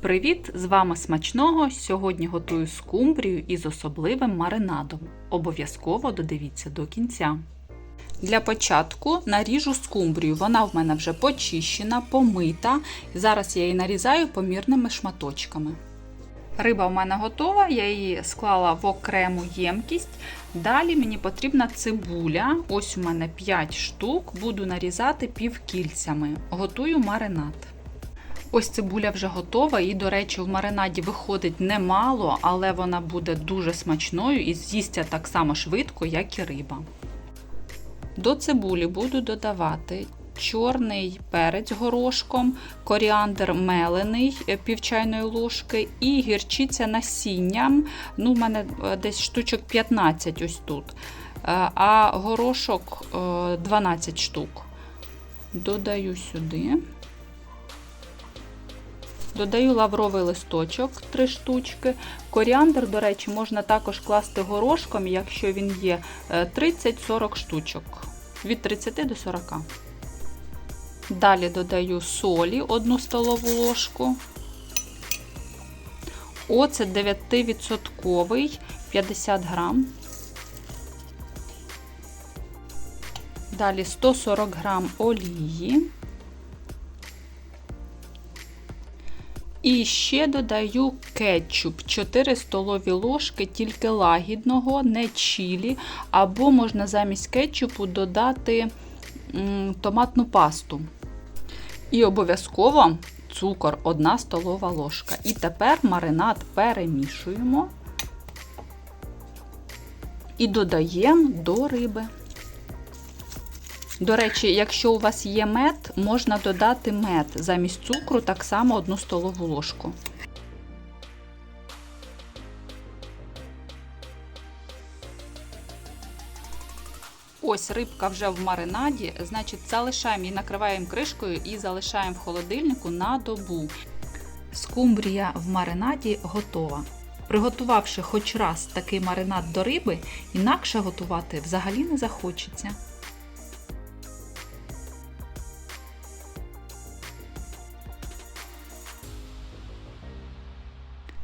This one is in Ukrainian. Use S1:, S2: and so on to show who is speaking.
S1: Привіт! З вами смачного! Сьогодні готую скумбрію із особливим маринадом. Обов'язково додивіться до кінця. Для початку наріжу скумбрію. Вона в мене вже почищена, помита. Зараз я її нарізаю помірними шматочками. Риба в мене готова, я її склала в окрему ємкість. Далі мені потрібна цибуля. Ось у мене 5 штук, буду нарізати півкільцями. Готую маринад. Ось цибуля вже готова, і, до речі, в маринаді виходить немало, але вона буде дуже смачною і з'їсться так само швидко, як і риба. До цибулі буду додавати чорний перець горошком, коріандр мелений пів чайної ложки і гірчиця насінням. Ну, в мене десь штучок 15 ось тут, а горошок 12 штук. Додаю сюди. Додаю лавровий листочок 3 штучки. Коріандр, до речі, можна також класти горошком, якщо він є 30-40 штучок. Від 30 до 40. Далі додаю солі 1 столову ложку. Оцет 9% 50 грам. Далі 140 грам олії. І ще додаю кетчуп 4 столові ложки, тільки лагідного, не чілі, або можна замість кетчупу додати м, томатну пасту. І обов'язково цукор 1 столова ложка. І тепер маринад перемішуємо і додаємо до риби. До речі, якщо у вас є мед, можна додати мед замість цукру так само 1 столову ложку. Ось рибка вже в маринаді, значить, залишаємо її, накриваємо кришкою і залишаємо в холодильнику на добу. Скумбрія в маринаді готова. Приготувавши хоч раз такий маринад до риби, інакше готувати взагалі не захочеться.